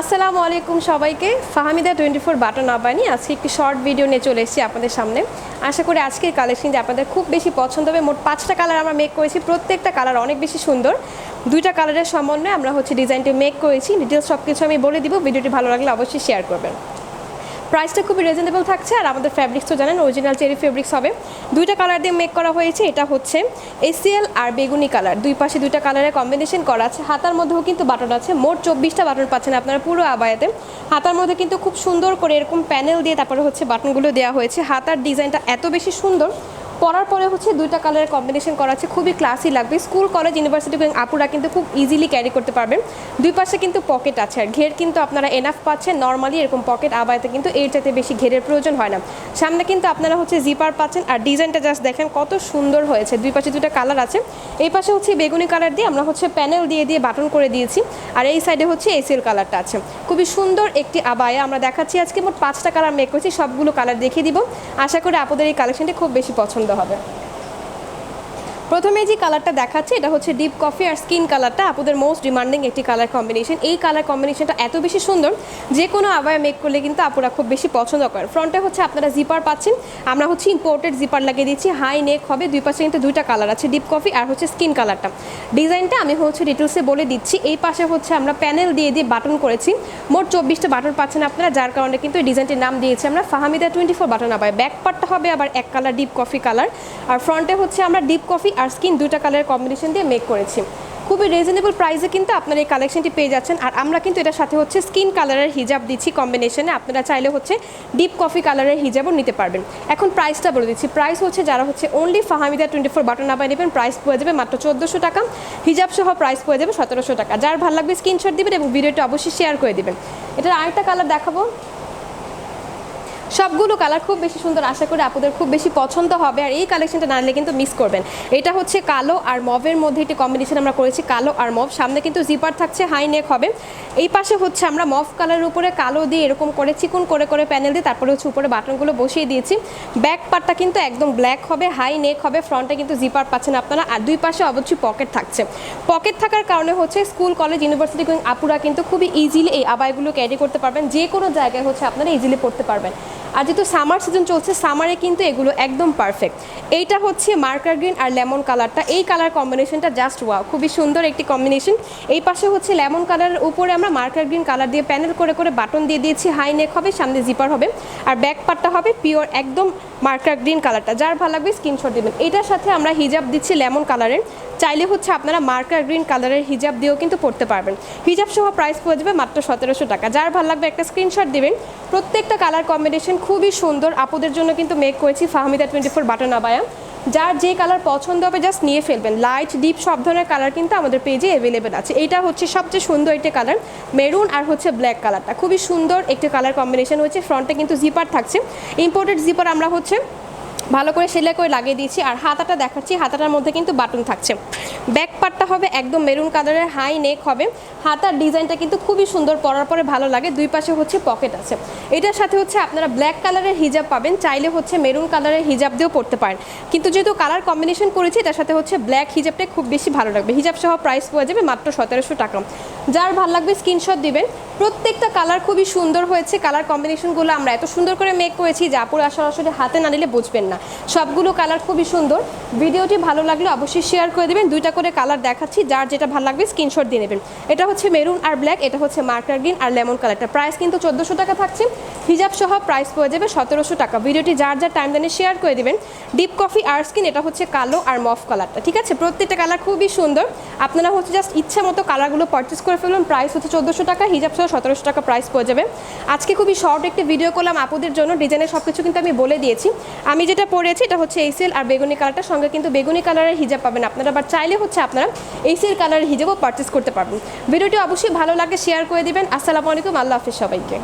আসসালামু আলাইকুম সবাইকে। ফাহামিদা টোয়েন্টি ফোর বাটন আবানি আজকে একটি শর্ট ভিডিও নিয়ে চলে এসেছি আপনাদের সামনে। আশা করি আজকের কালেকশন যে আপনাদের খুব বেশি পছন্দ হবে, মোট পাঁচটা কালার আমরা মেক করেছি। প্রত্যেকটা কালার অনেক বেশি সুন্দর। দুইটা কালারের সমন্বয়ে আমরা হচ্ছে ডিজাইনটি মেক করেছি। ডিটেলস সব কিছু আমি বলে দিব। ভিডিওটি ভালো লাগলে অবশ্যই শেয়ার করবেন। প্রাইসটা খুবই রিজনেবল থাকছে আর আমাদের ফ্যাব্রিক্স তো জানেন অরিজিনাল চেরি ফেব্রিক্স হবে। দুইটা কালার দিয়ে মেক করা হয়েছে, এটা হচ্ছে এসিএল আর বেগুনি কালার দুই পাশে দুইটা কালারের কম্বিনেশন করা আছে। হাতার মধ্যেও কিন্তু বাটন আছে। মোট চব্বিশটা বাটন পাচ্ছেন আপনারা পুরো আবায়াতে। হাতার মধ্যে কিন্তু খুব সুন্দর করে এরকম প্যানেল দিয়ে তারপরে হচ্ছে বাটনগুলো দেওয়া হয়েছে। হাতার ডিজাইনটা এত বেশি সুন্দর পরার পরে হচ্ছে দুইটা কালারের কম্বিনেশন করা আছে, খুবই ক্লাসি লাগবে। স্কুল কলেজ ইউনিভার্সিটি আপুরা কিন্তু খুব ইজিলি ক্যারি করতে পারবেন। দুই পাশে কিন্তু পকেট আছে আর ঘের কিন্তু আপনারা এনাফ পাচ্ছেন। নর্মালি এরকম পকেট আবাইতে কিন্তু এর চাইতে বেশি ঘেরের প্রয়োজন হয় না। সামনে কিন্তু আপনারা হচ্ছে জিপার পাচ্ছেন আর ডিজাইনটা জাস্ট দেখেন কত সুন্দর হয়েছে। দুই পাশে দুটো কালার আছে। এই পাশে হচ্ছে বেগুনি কালার দিয়ে আমরা হচ্ছে প্যানেল দিয়ে দিয়ে বাটন করে দিয়েছি। আর এই সাইডে হচ্ছে এসিএল কালারটা আছে। খুবই সুন্দর একটি আবায়া। আমরা দেখাচ্ছি আজকে মোট পাঁচটা কালার মেক করছি। সবগুলো কালার দেখিয়ে দিব। আশা করি আপনাদের এই কালেকশনটি খুব বেশি পছন্দ হবে। প্রথমে যে কালারটা দেখাচ্ছে, এটা হচ্ছে ডিপ কফি আর স্কিন কালারটা আপনাদের মোস্ট ডিমান্ডিং একটি কালার কম্বিনেশন এই কালার কম্বিনেশনটা এত বেশি সুন্দর, যে কোনো আবায় মেক করলে কিন্তু আপুরা খুব বেশি পছন্দ করেন ফ্রন্টে হচ্ছে আপনারা জিপার পাচ্ছেন। আমরা হচ্ছে ইম্পোর্টেড জিপার লাগিয়ে দিচ্ছি। হাই নেক হবে, দুই পাশে কিন্তু দুইটা কালার আছে ডিপ কফি আর হচ্ছে স্কিন কালারটা ডিজাইনটা আমি হচ্ছে ডিটেলসে বলে দিচ্ছি। এই পাশে হচ্ছে আমরা প্যানেল দিয়ে দিয়ে বাটন করেছি। মোট চব্বিশটা বাটন পাচ্ছেন আপনারা, যার কারণে কিন্তু এই ডিজাইনটির নাম দিয়েছি আমরা। ফাহামিদা টোয়েন্টি ফোর বাটন আবায় ব্যাক পার্টটা হবে আবার এক কালার ডিপ কফি কালার আর ফ্রন্টে হচ্ছে আমরা ডিপ কফি আর স্কিন দুইটা কালারের কম্বিনেশন দিয়ে মেক করেছি। খুবই রিজনেবল প্রাইসে কিন্তু আপনারা এই কালেকশনটি পেয়ে যাচ্ছেন। আর আমরা কিন্তু এটার সাথে হচ্ছে স্কিন কালারের হিজাব দিচ্ছি কম্বিনেশনে আপনারা চাইলে হচ্ছে ডিপ কফি কালারের হিজাবও নিতে পারবেন। এখন প্রাইসটা বলে দিচ্ছি। প্রাইস হচ্ছে যারা হচ্ছে only Fahamida twenty four button আবাই নেবেন প্রাইস পড়ে যাবে মাত্র চোদ্দোশো টাকা। হিজাব সহ প্রাইস পড়ে যাবে সতেরোশো টাকা। যার ভালো লাগবে স্ক্রিনশট দিবেন এবং ভিডিওটা অবশ্যই শেয়ার করে দেবেন। এটার আরেকটা কালার দেখাবো। সবগুলো কালার খুব বেশি সুন্দর আশা করি আপনাদের খুব বেশি পছন্দ হবে। আর এই কালেকশনটা না নিলে কিন্তু মিস করবেন। এটা হচ্ছে কালো আর মভের মধ্যে একটি কম্বিনেশন আমরা করেছি, কালো আর মভ। সামনে কিন্তু জিপার থাকছে হাই নেক হবে। এই পাশে হচ্ছে আমরা মভ কালারের উপরে কালো দিয়ে এরকম করে চিকুন করে করে প্যানেল দিয়ে তারপরে হচ্ছে উপরে বাটনগুলো বসিয়ে দিয়েছি। ব্যাক পার্টটা কিন্তু একদম ব্ল্যাক হবে হাই নেক হবে। ফ্রন্টে কিন্তু জিপার পাচ্ছেন আপনারা। আর দুই পাশে অবশ্যই পকেট থাকছে। পকেট থাকার কারণে হচ্ছে স্কুল কলেজ ইউনিভার্সিটি আপুরা কিন্তু খুবই ইজিলি এই আবাইগুলো ক্যারি করতে পারবেন। যে কোনো জায়গায় হচ্ছে আপনারা ইজিলি পড়তে পারবেন। আর যেহেতু সামার সিজন চলছে সামারে কিন্তু এগুলো একদম পারফেক্ট এইটা হচ্ছে মার্কার গ্রিন আর লেমন কালারটা এই কালার কম্বিনেশনটা জাস্ট ওয়া খুবই সুন্দর একটি কম্বিনেশন এই পাশে হচ্ছে লেমন কালারের উপরে আমরা মার্কার গ্রিন কালার দিয়ে প্যানেল করে করে বাটন দিয়ে দিয়েছি। হাই নেক হবে, সামনে জিপার হবে। আর ব্যাক পার্টটা হবে পিওর একদম মার্কার গ্রিন কালারটা যার ভালো লাগবে স্ক্রিনশট দেবেন। এটার সাথে আমরা হিজাব দিচ্ছি লেমন কালারের চাইলে হচ্ছে আপনারা মার্কার গ্রিন কালারের হিজাব দিয়েও কিন্তু পড়তে পারবেন। হিজাব সহ প্রাইস পড়ে যাবে মাত্র সতেরোশো টাকা। যার ভালো লাগবে একটা স্ক্রিনশট দিবেন। প্রত্যেকটা কালার কম্বিনেশন খুবই সুন্দর। আপুদের জন্য কিন্তু মেক করেছি ফাহমিদা টোয়েন্টি ফোর বাটন আবায়া যার যে কালার পছন্দ হবে জাস্ট নিয়ে ফেলবেন। লাইট ডিপ সব ধরনের কালার কিন্তু আমাদের পেজে অ্যাভেলেবেল আছে। এটা হচ্ছে সবচেয়ে সুন্দর একটি কালার মেরুন আর হচ্ছে ব্ল্যাক কালারটা খুবই সুন্দর একটি কালার কম্বিনেশন হচ্ছে ফ্রন্টে কিন্তু জিপার থাকছে। ইম্পোর্টেড জিপার আমরা হচ্ছে ভালো করে সেলাই করে লাগিয়ে দিয়েছি। আর হাতাটা দেখাচ্ছি। হাতাটার মধ্যে কিন্তু বাটন থাকছে। ব্যাক পার্টটা হবে একদম মেরুন কালারের হাই নেক হবে। হাতার ডিজাইনটা কিন্তু খুবই সুন্দর, পরার পরে ভালো লাগে। দুই পাশে হচ্ছে পকেট আছে। এটার সাথে হচ্ছে আপনারা ব্ল্যাক কালারের হিজাব পাবেন, চাইলে হচ্ছে মেরুন কালারের হিজাব দিয়েও পড়তে পারেন। কিন্তু যেহেতু কালার কম্বিনেশন করেছি, এটার সাথে হচ্ছে ব্ল্যাক হিজাবটাই খুব বেশি ভালো লাগবে। হিজাব সহ প্রাইস পাওয়া যাবে মাত্র সতেরোশো টাকা। যার ভালো লাগবে স্ক্রিনশট দিবেন। প্রত্যেকটা কালার খুবই সুন্দর হয়েছে। কালার কম্বিনেশনগুলো আমরা এত সুন্দর করে মেক করেছি যা পরে সরাসরি হাতে না নিলে বুঝবেন না। সবগুলো কালার খুবই সুন্দর। ভিডিওটি ভালো লাগলে অবশ্যই শেয়ার করে দেবেন। দুইটা করে কালার দেখাচ্ছি। যার যেটা ভালো লাগবে স্ক্রিনশট দিয়ে নেবেন। এটা হচ্ছে মেরুন আর ব্ল্যাক এটা হচ্ছে মার্কার গ্রিন আর লেমন কালারটা প্রাইস কিন্তু চোদ্দোশো টাকা থাকছে। হিজাব সহ প্রাইস পড়ে যাবে সতেরোশো টাকা। ভিডিওটি যার যার টাইম দেনে শেয়ার করে দেবেন। ডিপ কফি আর স্কিন এটা হচ্ছে কালো আর মফ কালারটা ঠিক আছে? প্রত্যেকটা কালার খুবই সুন্দর। আপনারা হচ্ছে জাস্ট ইচ্ছা মতো কালারগুলো পারচেস করে ফেলুন। প্রাইস হচ্ছে চোদ্দোশো টাকা। হিজাব সহ সতেরোশো টাকা প্রাইস পড়ে যাবে। আজকে খুবই শর্ট একটি ভিডিও করলাম আপুদের জন্য। ডিজাইনের সব কিছু কিন্তু আমি বলে দিয়েছি। আমি যেটা পরেছি এটা হচ্ছে এইসেল আর বেগুনি কালারটার সঙ্গে কিন্তু বেগুনি কালারের হিজাব পাবেন আপনারা আবার চাইলে হচ্ছে আপনারা এইসেল কালারের হিজাবও পারচেস করতে পারবেন। ভিডিওটি অবশ্যই ভালো লাগে শেয়ার করে দিবেন। আসসালামু আলাইকুম, আল্লাহ হাফিজ সবাইকে।